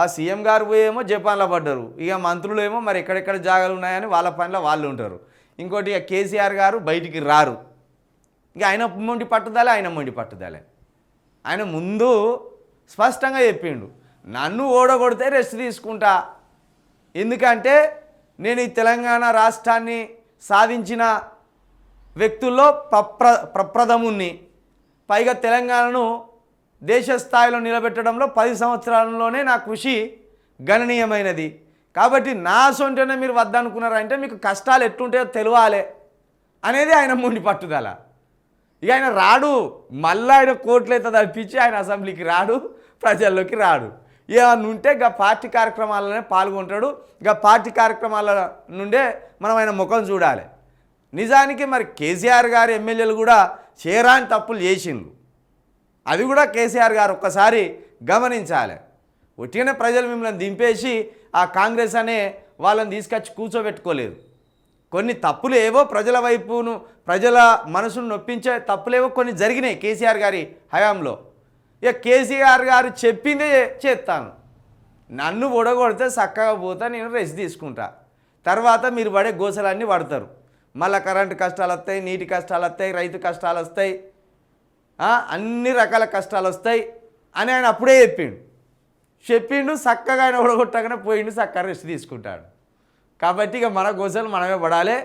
ఆ సీఎం గారు పోయేమో జపాన్లో పడ్డారు. ఇక మంత్రులు ఏమో మరి ఎక్కడెక్కడ జాగాలు ఉన్నాయని వాళ్ళ పనిలో వాళ్ళు ఉంటారు. ఇంకోటి ఇక కేసీఆర్ గారు బయటికి రారు. ఇక ఆయన మొండి పట్టుదలే ఆయన మొండి పట్టుదలే. ఆయన ముందు స్పష్టంగా చెప్పిండు నన్ను ఓడగొడితే రెస్ట్ తీసుకుంటా. ఎందుకంటే నేను ఈ తెలంగాణ రాష్ట్రాన్ని సాధించిన వ్యక్తుల్లో ప్రప్ర ప్రప్రథముణ్ణి. పైగా తెలంగాణను దేశ స్థాయిలో నిలబెట్టడంలో పది సంవత్సరాలలోనే నా కృషి గణనీయమైనది. కాబట్టి నా సొంటనే మీరు వద్దనుకున్నారంటే మీకు కష్టాలు ఎట్టుంటాయో తెలియాలి అనేది ఆయన మొండి పట్టుదల. ఇక ఆయన రాడు మళ్ళీ ఆయన కోర్టులు అయితే తప్పించి ఆయన అసెంబ్లీకి రాడు ప్రజల్లోకి రాడు. ఏమన్నా ఉంటే ఇక పార్టీ కార్యక్రమాలనే పాల్గొంటాడు. ఇక పార్టీ కార్యక్రమాల నుండే మనం ఆయన ముఖం చూడాలి. నిజానికి మరి కేసీఆర్ గారి ఎమ్మెల్యేలు కూడా చేరాని తప్పులు చేసిండ్రు. అది కూడా కేసీఆర్ గారు ఒక్కసారి గమనించాలి. ఒట్టిగానే ప్రజలు మిమ్మల్ని దింపేసి ఆ కాంగ్రెస్ అనే వాళ్ళని తీసుకొచ్చి కూర్చోబెట్టుకోలేదు. కొన్ని తప్పులు ఏవో ప్రజల వైపును ప్రజల మనసును నొప్పించే తప్పులేవో కొన్ని జరిగినాయి కేసీఆర్ గారి హయాంలో. ఇక కేసీఆర్ గారు చెప్పిందే చేస్తాను. నన్ను ఒడగొడితే చక్కగా పోతా నేను రెస్ట్ తీసుకుంటా. తర్వాత మీరు పడే గోసలన్నీ పడతారు మళ్ళీ కరెంటు కష్టాలు వస్తాయి నీటి కష్టాలు వస్తాయి రైతు కష్టాలు వస్తాయి. అన్ని రకాల కష్టాలు వస్తాయి అని ఆయన అప్పుడే చెప్పిండు. చెప్పిండు చక్కగా ఆయన ఒడగొట్టగానే పోయిండు చక్కగా రెస్ట్ తీసుకుంటాడు. కాబట్టి ఇక మన గోసలు మనమే పడాలి.